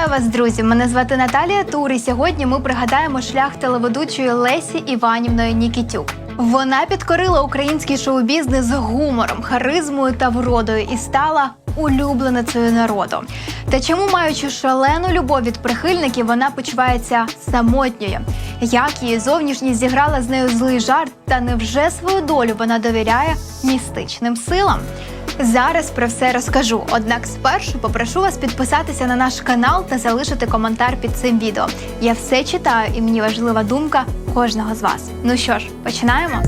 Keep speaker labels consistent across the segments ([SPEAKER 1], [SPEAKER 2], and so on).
[SPEAKER 1] Вітаю вас, друзі! Мене звати Наталія Тур, і сьогодні ми пригадаємо шлях телеведучої Лесі Іванівної Нікітюк. Вона підкорила український шоу-бізнес з гумором, харизмою та вродою і стала улюбленицею народу. Та чому, маючи шалену любов від прихильників, вона почувається самотньою? Як її зовнішність зіграла з нею злий жарт, та невже свою долю вона довіряє містичним силам? Зараз про все розкажу. Однак спершу попрошу вас підписатися на наш канал та залишити коментар під цим відео. Я все читаю, і мені важлива думка кожного з вас. Ну що ж, починаємо.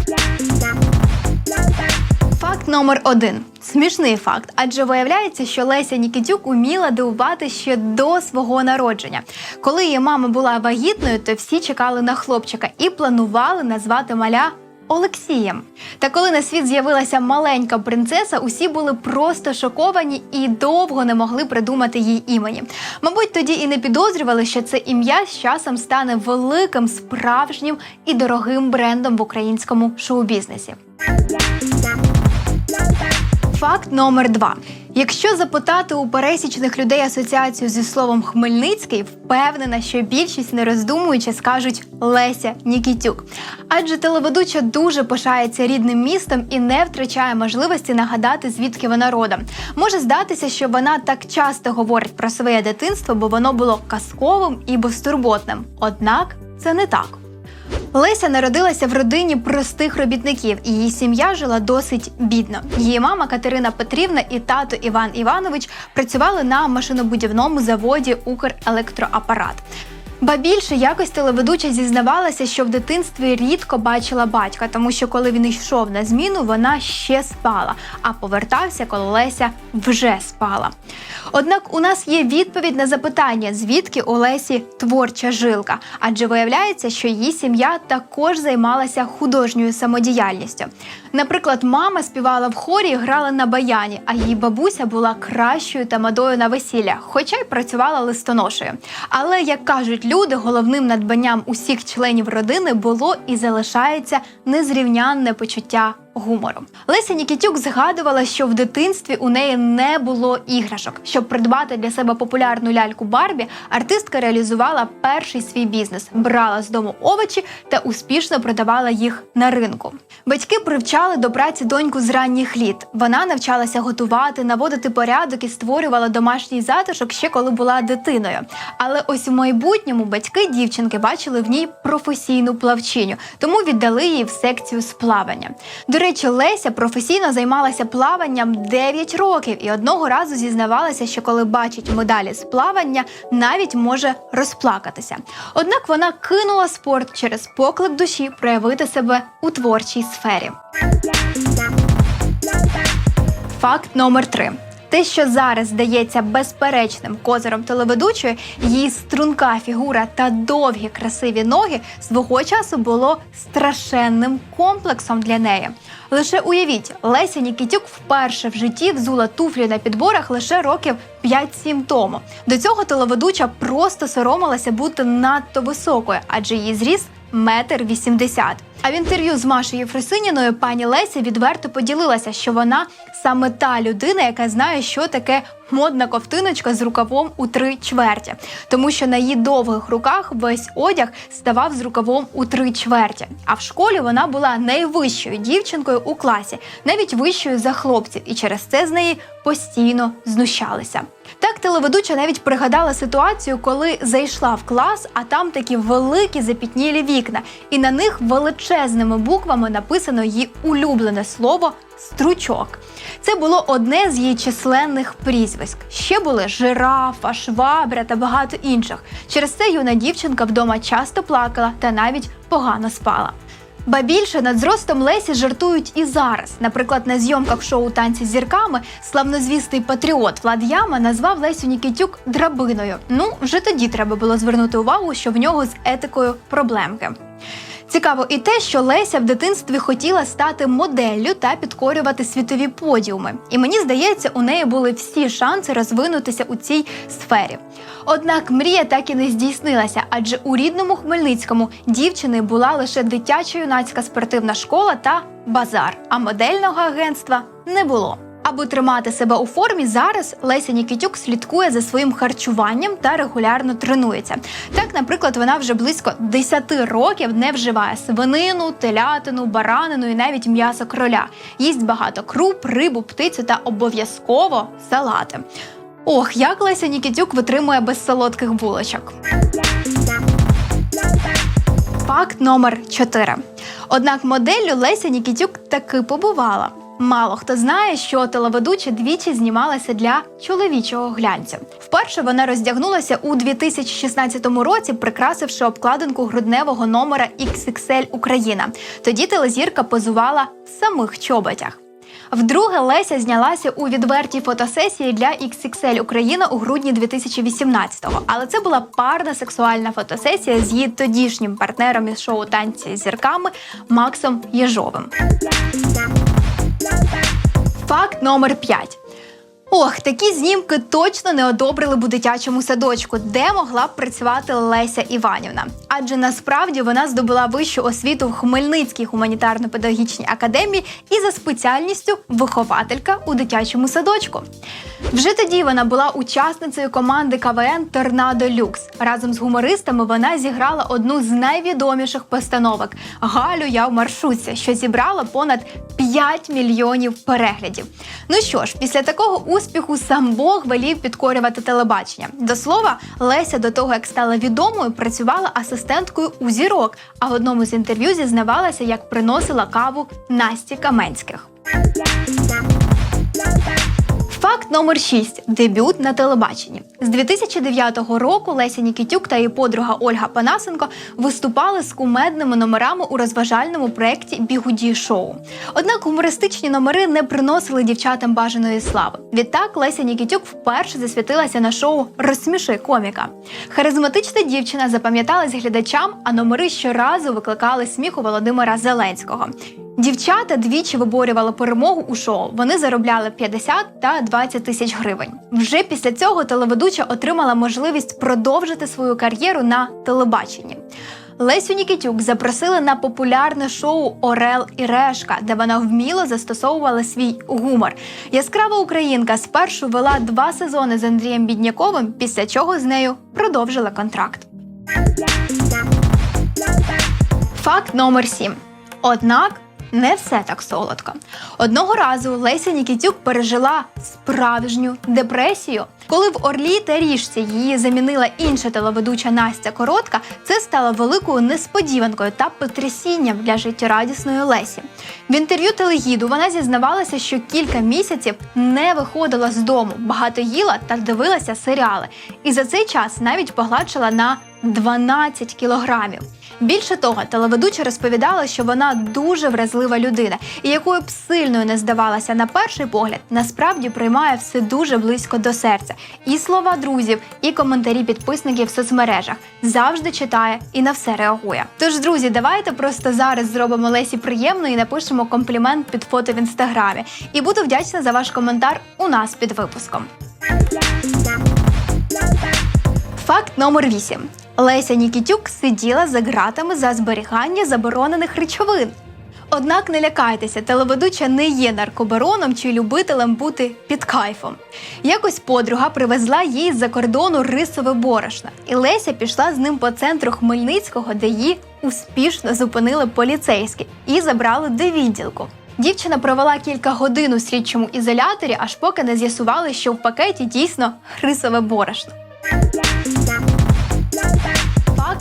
[SPEAKER 1] Факт номер один. Смішний факт, адже виявляється, що Леся Нікітюк уміла дивувати ще до свого народження. Коли її мама була вагітною, то всі чекали на хлопчика і планували назвати маля Олексієм. Та коли на світ з'явилася маленька принцеса, усі були просто шоковані і довго не могли придумати їй імені. Мабуть, тоді і не підозрювали, що це ім'я з часом стане великим, справжнім і дорогим брендом в українському шоу-бізнесі. Факт номер два. Якщо запитати у пересічних людей асоціацію зі словом Хмельницький, впевнена, що більшість не роздумуючи скажуть Леся Нікітюк. Адже телеведуча дуже пишається рідним містом і не втрачає можливості нагадати, звідки вона родом. Може здатися, що вона так часто говорить про своє дитинство, бо воно було казковим і безтурботним. Однак це не так. Леся народилася в родині простих робітників, і її сім'я жила досить бідно. Її мама Катерина Петрівна і тато Іван Іванович працювали на машинобудівному заводі Укрелектроапарат. Ба більше якось телеведуча зізнавалася, що в дитинстві рідко бачила батька, тому що коли він йшов на зміну, вона ще спала, а повертався, коли Леся вже спала. Однак у нас є відповідь на запитання, звідки у Лесі творча жилка, адже виявляється, що її сім'я також займалася художньою самодіяльністю. Наприклад, мама співала в хорі і грала на баяні, а її бабуся була кращою тамадою на весілля, хоча й працювала листоношею. Але як кажуть люди, головним надбанням усіх членів родини було і залишається незрівнянне почуття гумору. Леся Нікітюк згадувала, що в дитинстві у неї не було іграшок. Щоб придбати для себе популярну ляльку Барбі, артистка реалізувала перший свій бізнес, брала з дому овочі та успішно продавала їх на ринку. Батьки привчали до праці доньку з ранніх літ. Вона навчалася готувати, наводити порядок і створювала домашній затишок ще коли була дитиною. Але ось у майбутньому батьки дівчинки бачили в ній професійну плавчиню, тому віддали її в секцію з плавання. До речі, Леся професійно займалася плаванням 9 років і одного разу зізнавалася, що коли бачить медалі з плавання, навіть може розплакатися. Однак вона кинула спорт через поклик душі проявити себе у творчій сфері. Факт номер три. Те, що зараз здається безперечним козиром телеведучої, її струнка фігура та довгі красиві ноги свого часу було страшенним комплексом для неї. Лише уявіть, Леся Нікітюк вперше в житті взула туфлі на підборах лише років 5-7 тому. До цього телеведуча просто соромилася бути надто високою, адже її зріс метр вісімдесят. А в інтерв'ю з Машею Фросиніною пані Леся відверто поділилася, що вона саме та людина, яка знає, що таке модна ковтиночка з рукавом у три чверті, тому що на її довгих руках весь одяг ставав з рукавом у три чверті. А в школі вона була найвищою дівчинкою у класі, навіть вищою за хлопців, і через це з неї постійно знущалися. Так телеведуча навіть пригадала ситуацію, коли зайшла в клас, а там такі великі запітнілі вікна, і на них величезними буквами написано її улюблене слово стручок. Це було одне з її численних прізвиськ. Ще були жирафа, швабря та багато інших. Через це юна дівчинка вдома часто плакала та навіть погано спала. Ба більше над зростом Лесі жартують і зараз. Наприклад, на зйомках шоу танці з зірками славнозвісний патріот Влад Яма назвав Лесю Нікітюк драбиною. Ну, вже тоді треба було звернути увагу, що в нього з етикою проблемки. Цікаво і те, що Леся в дитинстві хотіла стати моделлю та підкорювати світові подіуми. І мені здається, у неї були всі шанси розвинутися у цій сфері. Однак мрія так і не здійснилася, адже у рідному Хмельницькому дівчини була лише дитяча юнацька спортивна школа та базар, а модельного агентства не було. Аби тримати себе у формі, зараз Леся Нікітюк слідкує за своїм харчуванням та регулярно тренується. Так, наприклад, вона вже близько 10 років не вживає свинину, телятину, баранину і навіть м'ясо кроля. Їсть багато круп, рибу, птицю та обов'язково салати. Ох, як Леся Нікітюк витримує без солодких булочок. Факт номер 4. Однак моделлю Леся Нікітюк таки побувала. Мало хто знає, що телеведуча двічі знімалася для чоловічого глянця. Вперше вона роздягнулася у 2016 році, прикрасивши обкладинку грудневого номера XXL Україна. Тоді телезірка позувала в самих чоботях. Вдруге Леся знялася у відвертій фотосесії для XXL Україна у грудні 2018-го. Але це була парна сексуальна фотосесія з її тодішнім партнером із шоу танці з зірками Максом Єжовим. Факт номер 5. Ох, такі знімки точно не одобрили б у дитячому садочку, де могла б працювати Леся Іванівна. Адже насправді вона здобула вищу освіту в Хмельницькій гуманітарно-педагогічній академії і за спеціальністю вихователька у дитячому садочку. Вже тоді вона була учасницею команди КВН Торнадо Люкс. Разом з гумористами вона зіграла одну з найвідоміших постановок Галю я в маршрутці, що зібрала понад 5 мільйонів переглядів. Ну що ж, після такого успіху сам Бог велів підкорювати телебачення. До слова, Леся до того, як стала відомою, працювала асистенткою у зірок, а в одному з інтерв'ю зізнавалася, як приносила каву Насті Каменських. Факт номер 6. Дебют на телебаченні. З 2009 року Леся Нікітюк та її подруга Ольга Панасенко виступали з кумедними номерами у розважальному проєкті Бігуді шоу. Однак гумористичні номери не приносили дівчатам бажаної слави. Відтак Леся Нікітюк вперше засвітилася на шоу Розсміши коміка. Харизматична дівчина запам'яталась глядачам, а номери щоразу викликали сміх у Володимира Зеленського. Дівчата двічі виборювали перемогу у шоу. Вони заробляли 50 та 20 тисяч гривень. Вже після цього телеведуча отримала можливість продовжити свою кар'єру на телебаченні. Лесю Нікітюк запросили на популярне шоу Орел і Решка, де вона вміло застосовувала свій гумор. Яскрава українка спершу вела два сезони з Андрієм Бідняковим, після чого з нею продовжила контракт. Факт номер 7. Однак не все так солодко. Одного разу Леся Нікітюк пережила справжню депресію. Коли в Орлі та Ріжці її замінила інша телеведуча Настя Коротка, це стало великою несподіванкою та потрясінням для життєрадісної Лесі. В інтерв'ю телегіду вона зізнавалася, що кілька місяців не виходила з дому, багато їла та дивилася серіали. І за цей час навіть погладшила на 12 кілограмів. Більше того, телеведуча розповідала, що вона дуже вразлива людина, і якою б сильною не здавалася на перший погляд, насправді приймає все дуже близько до серця. І слова друзів, і коментарі підписників в соцмережах завжди читає і на все реагує. Тож, друзі, давайте просто зараз зробимо Лесі приємно і напишемо комплімент під фото в інстаграмі. І буду вдячна за ваш коментар у нас під випуском. Факт номер 8. Леся Нікітюк сиділа за ґратами за зберігання заборонених речовин. Однак не лякайтеся, телеведуча не є наркобароном чи любителем бути під кайфом. Якось подруга привезла їй з-за кордону рисове борошно, і Леся пішла з ним по центру Хмельницького, де її успішно зупинили поліцейські і забрали до відділку. Дівчина провела кілька годин у слідчому ізоляторі, аж поки не з'ясували, що в пакеті дійсно рисове борошно.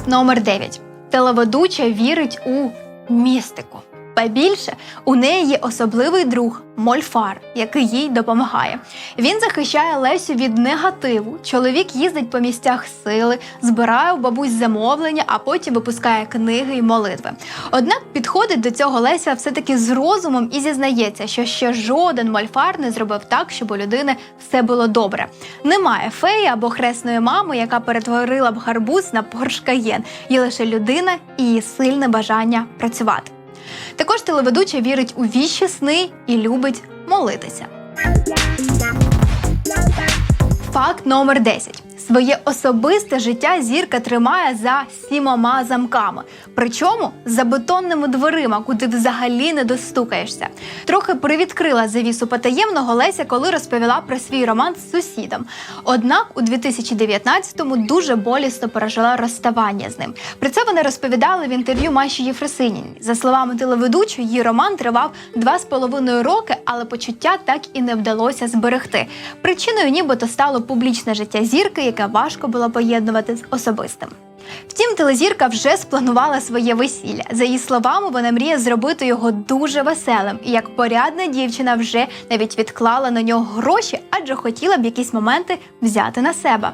[SPEAKER 1] Номер 9. Телеведуча вірить у містику. Ба більше у неї є особливий друг Мольфар, який їй допомагає. Він захищає Лесю від негативу. Чоловік їздить по місцях сили, збирає у бабусь замовлення, а потім випускає книги і молитви. Однак підходить до цього Леся все-таки з розумом і зізнається, що ще жоден мольфар не зробив так, щоб у людини все було добре. Немає феї або хресної мами, яка перетворила б гарбуз на Порш Каєн. Є лише людина і її сильне бажання працювати. Також телеведуча вірить у віщі сни і любить молитися. Факт номер 10. Своє особисте життя зірка тримає за сімома замками, причому за бетонними дверима, куди взагалі не достукаєшся. Трохи привідкрила завісу потаємного Леся, коли розповіла про свій роман з сусідом. Однак у 2019-му дуже болісно пережила розставання з ним. Про це вона розповідала в інтерв'ю Маші Єфросиніній. За словами телеведучої, її роман тривав два з половиною роки, але почуття так і не вдалося зберегти. Причиною нібито стало публічне життя зірки, яке важко було поєднувати з особистим. Втім, телезірка вже спланувала своє весілля. За її словами, вона мріє зробити його дуже веселим. І як порядна дівчина вже навіть відклала на нього гроші, адже хотіла б якісь моменти взяти на себе.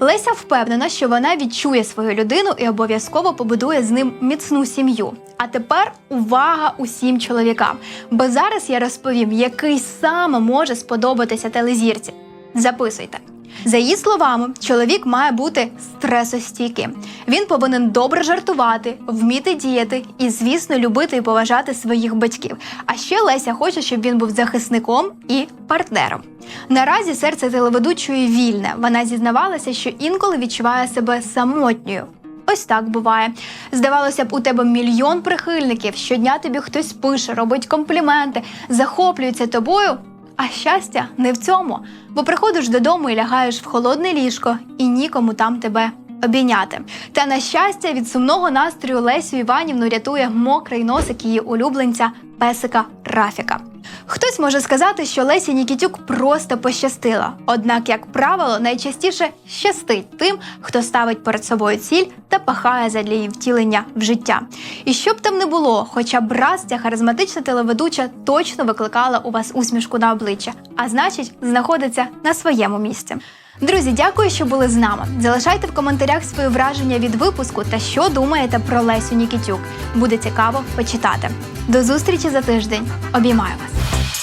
[SPEAKER 1] Леся впевнена, що вона відчує свою людину і обов'язково побудує з ним міцну сім'ю. А тепер увага усім чоловікам. Бо зараз я розповім, який саме може сподобатися телезірці. Записуйте. За її словами, чоловік має бути стресостійким. Він повинен добре жартувати, вміти діяти і, звісно, любити і поважати своїх батьків. А ще Леся хоче, щоб він був захисником і партнером. Наразі серце телеведучої вільне. Вона зізнавалася, що інколи відчуває себе самотньою. Ось так буває. Здавалося б, у тебе мільйон прихильників. Щодня тобі хтось пише, робить компліменти, захоплюється тобою. А щастя не в цьому, бо приходиш додому і лягаєш в холодне ліжко, і нікому там тебе обійняти. Та на щастя, від сумного настрою Лесю Іванівну рятує мокрий носик її улюбленця песика Рафіка. Хтось може сказати, що Лесі Нікітюк просто пощастила. Однак, як правило, найчастіше щастить тим, хто ставить перед собою ціль та пахає задля її втілення в життя. І що б там не було, хоча б раз ця харизматична телеведуча точно викликала у вас усмішку на обличчя, а значить, знаходиться на своєму місці. Друзі, дякую, що були з нами. Залишайте в коментарях свої враження від випуску та що думаєте про Лесю Нікітюк. Буде цікаво почитати. До зустрічі за тиждень. Обіймаю вас.